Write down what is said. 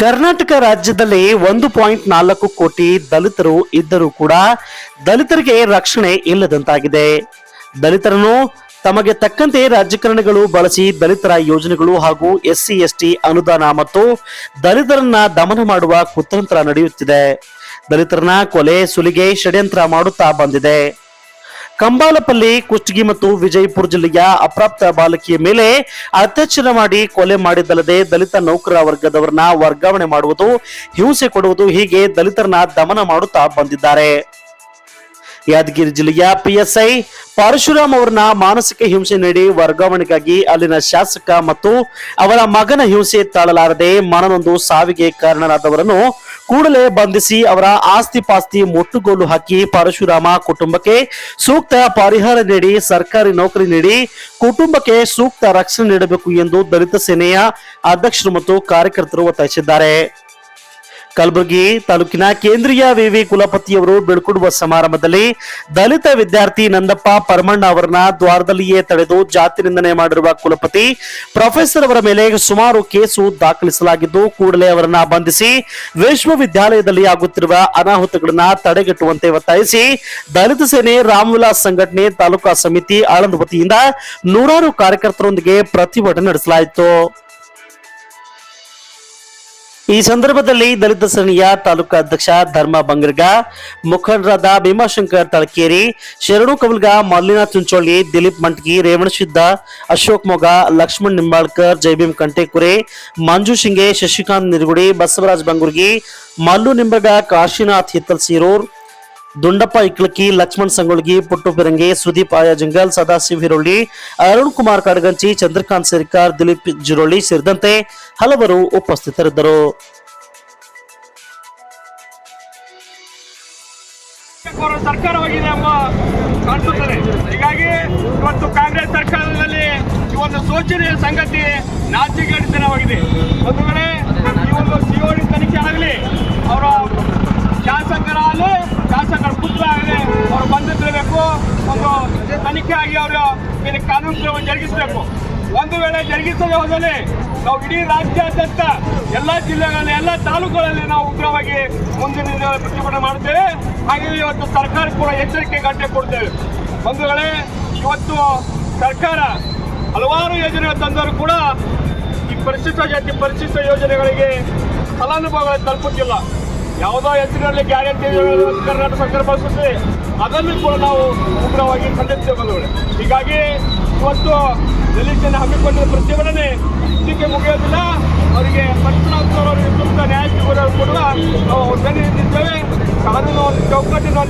ಕರ್ನಾಟಕ ರಾಜ್ಯದಲ್ಲಿ ಒಂದು ಪಾಯಿಂಟ್ ನಾಲ್ಕು ಕೋಟಿ ದಲಿತರು ಇದ್ದರೂ ಕೂಡ ದಲಿತರಿಗೆ ರಕ್ಷಣೆ ಇಲ್ಲದಂತಾಗಿದೆ. ದಲಿತರನ್ನು ತಮಗೆ ತಕ್ಕಂತೆ ರಾಜಕಾರಣಿಗಳು ಬಳಸಿ ದಲಿತರ ಯೋಜನೆಗಳು ಹಾಗೂ ಎಸ್ಸಿ, ಎಸ್ಟಿ ಅನುದಾನ ಮತ್ತು ದಲಿತರನ್ನ ದಮನ ಮಾಡುವ ಕುತಂತ್ರ ನಡೆಯುತ್ತಿದೆ. ದಲಿತರನ್ನ ಕೊಲೆ, ಸುಲಿಗೆ, ಷಡ್ಯಂತ್ರ ಮಾಡುತ್ತಾ ಬಂದಿದೆ. ಕಂಬಾಲಪಲ್ಲಿ ಕುಷ್ಟಗಿ ಮತ್ತು ವಿಜಯಪುರ ಜಿಲ್ಲೆಯ ಅಪ್ರಾಪ್ತ ಬಾಲಕಿಯ ಮೇಲೆ ಅತ್ಯಾಚಾರ ಮಾಡಿ ಕೊಲೆ ಮಾಡಿದ್ದಲ್ಲದೆ ದಲಿತ ನೌಕರ ವರ್ಗದವರನ್ನ ವರ್ಗಾವಣೆ ಮಾಡುವುದು, ಹಿಂಸೆ ಕೊಡುವುದು, ಹೀಗೆ ದಲಿತರನ್ನ ದಮನ ಮಾಡುತ್ತಾ ಬಂದಿದ್ದಾರೆ. ಯಾದಗಿರಿ ಜಿಲ್ಲೆಯ ಪಿಎಸ್ಐ ಪರಶುರಾಮ್ ಅವರನ್ನ ಮಾನಸಿಕ ಹಿಂಸೆ ನೀಡಿ ವರ್ಗಾವಣೆಗಾಗಿ ಅಲ್ಲಿನ ಶಾಸಕ ಮತ್ತು ಅವರ ಮಗನ ಹಿಂಸೆ ತಾಳಲಾರದೆ ಮನನೊಂದು ಸಾವಿಗೆ ಕಾರಣರಾದವರನ್ನು ಕೂಡಲೇ ಬಂಧಿಸಿ ಅವರ ಆಸ್ತಿ ಪಾಸ್ತಿ ಮುಟ್ಟುಗೋಲು ಹಾಕಿ ಪರಶುರಾಮ ಕುಟುಂಬಕ್ಕೆ ಸೂಕ್ತ ಪರಿಹಾರ ನೀಡಿ, ಸರ್ಕಾರಿ ನೌಕರಿ ನೀಡಿ, ಕುಟುಂಬಕ್ಕೆ ಸೂಕ್ತ ರಕ್ಷಣೆ ನೀಡಬೇಕು ಎಂದು ದಲಿತ ಸೇನೆಯ ಅಧ್ಯಕ್ಷರು ಮತ್ತು ಕಾರ್ಯಕರ್ತರು ಒತ್ತಾಯಿಸಿದ್ದಾರೆ. ಕಲಬುರಗಿ ತಾಲೂಕಿನ ಕೇಂದ್ರೀಯ ವಿವಿ ಕುಲಪತಿಯವರು ಬೀಳ್ಕೊಡುವ ಸಮಾರಂಭದಲ್ಲಿ ದಲಿತ ವಿದ್ಯಾರ್ಥಿ ನಂದಪ್ಪ ಪರಮಣ್ಣ ಅವರನ್ನ ದ್ವಾರದಲ್ಲಿಯೇ ತಡೆದು ಜಾತಿ ನಿಂದನೆ ಮಾಡಿರುವ ಕುಲಪತಿ ಪ್ರೊಫೆಸರ್ ಅವರ ಮೇಲೆ ಸುಮಾರು ಕೇಸು ದಾಖಲಿಸಲಾಗಿದ್ದು ಕೂಡಲೇ ಅವರನ್ನ ಬಂಧಿಸಿ ವಿಶ್ವವಿದ್ಯಾಲಯದಲ್ಲಿ ಆಗುತ್ತಿರುವ ಅನಾಹುತಗಳನ್ನ ತಡೆಗಟ್ಟುವಂತೆ ಒತ್ತಾಯಿಸಿ ದಲಿತ ಸೇನೆ ರಾಮವಿಲಾಸ್ ಸಂಘಟನೆ ತಾಲೂಕಾ ಸಮಿತಿ ಆಳಂದ ವತಿಯಿಂದ ನೂರಾರು ಕಾರ್ಯಕರ್ತರೊಂದಿಗೆ ಪ್ರತಿಭಟನೆ ನಡೆಸಲಾಯಿತು. ಈ ಸಂದರ್ಭದಲ್ಲಿ ದಲಿತ ಸರಣಿಯ ತಾಲೂಕಾ ಅಧ್ಯಕ್ಷ ಧರ್ಮ ಬಂಗರ್ಗ, ಮುಖಂಡರಾದ ಭೀಮಾಶಂಕರ್ ತಳಕೇರಿ, ಶರಣು ಕವಲ್ಗ ಮಲ್ಲಿನಾಥ್ ಚುಂಚೋಳಿ, ದಿಲೀಪ್ ಮಂಟ್ಗಿ ರೇವಣಸಿದ್ದ ಅಶೋಕ್ ಮೊಗ, ಲಕ್ಷ್ಮಣ್ ನಿಂಬಾಳ್ಕರ್, ಜೈಭೀಮ್ ಕಂಟೇಕುರೆ, ಮಂಜು ಶಿಂಗೆ, ಶಶಿಕಾಂತ್ ನಿರ್ಗುಡಿ, ಬಸವರಾಜ್ ಬಂಗುರ್ಗಿ, ಮಲ್ಲು ನಿಂಬರ್ಗ, ಕಾಶಿನಾಥ್ ಹಿತ್ತಲ್ ಸೀರೂರ್ ದುಂಡಪ್ಪ ಇಕ್ಳಕಿ ಲಕ್ಷ್ಮಣ್ ಸಂಗೊಳ್ಗಿ, ಪುಟ್ಟು ಪಿರಂಗಿ, ಸುದೀಪ್ ಆಯ ಜಂಗಲ್, ಸದಾಶಿವ್ ಹಿರೋಳ್ಳಿ, ಅರುಣ್ ಕುಮಾರ್ ಕಡಗಂಚಿ, ಚಂದ್ರಕಾಂತ್ ಸೇರಿಕಾರ್, ದಿಲೀಪ್ ಜಿರೋಳಿ ಸೇರಿದಂತೆ ಹಲವರು ಉಪಸ್ಥಿತರಿದ್ದರು. ಸರ್ಕಾರವಾಗಿದೆ ಎಂಬ ಕಾಣಿಸುತ್ತದೆ. ಹೀಗಾಗಿ ಇವತ್ತು ಕಾಂಗ್ರೆಸ್ ಸರ್ಕಾರದಲ್ಲಿ ಈ ಒಂದು ಶೋಚನೀಯ ಸಂಗತಿ ನಾಚಿಕೆಡಿತನವಾಗಿದೆ ತನಿಖೆ ಆಗಿ ಅವರ ಮೇಲೆ ಕಾನೂನು ಕ್ರಮ ಜರುಗಿಸಬೇಕು. ಒಂದು ವೇಳೆ ಜರುಗಿಸದೆ ಹೋದಲ್ಲಿ ನಾವು ಇಡೀ ರಾಜ್ಯಾದ್ಯಂತ ಎಲ್ಲ ಜಿಲ್ಲೆಗಳಲ್ಲಿ, ಎಲ್ಲ ತಾಲೂಕುಗಳಲ್ಲಿ ನಾವು ಉಗ್ರವಾಗಿ ಮುಂದಿನ ಪ್ರತಿಭಟನೆ ಮಾಡುತ್ತೇವೆ. ಹಾಗೆ ಇವತ್ತು ಸರ್ಕಾರ ಕೂಡ ಎಚ್ಚರಿಕೆ ಗಂಟೆ ಕೊಡ್ತೇವೆ. ಒಂದು ವೇಳೆ ಇವತ್ತು ಸರ್ಕಾರ ಹಲವಾರು ಯೋಜನೆಗಳು ತಂದರೂ ಕೂಡ ಈ ಪರಿಶಿಷ್ಟ ಜಾತಿ ಪರಿಶಿಷ್ಟ ಯೋಜನೆಗಳಿಗೆ ಫಲಾನುಭವಿಗಳು ತಲುಪುತ್ತಿಲ್ಲ. ಯಾವುದೋ ಹೆಸರಿನಲ್ಲಿ ಗ್ಯಾರಂಟಿ ಕರ್ನಾಟಕ ಸರ್ಕಾರ ಬಳಸುತ್ತೆ ಅದನ್ನು ಕೂಡ ನಾವು ಉಗ್ರವಾಗಿ ಖಂಡಿಸ್ತೇವೆ ಬಂಧುಗಳೇ ಹೀಗಾಗಿ ಇವತ್ತು ದಲಿತನ ಹಮ್ಮಿಕೊಂಡಿರುವ ಪ್ರತಿಭಟನೆ ಇದಕ್ಕೆ ಮುಗಿಯೋದಿಲ್ಲ. ಅವರಿಗೆ ಪರಶುರಾಮ್ ಅವರಿಗೆ ಸೂಕ್ತ ನ್ಯಾಯ ಕೂಡ ನಾವು ನಿಂತಿದ್ದೇವೆ ಕಾನೂನು ಒಂದು ಚೌಕಟ್ಟು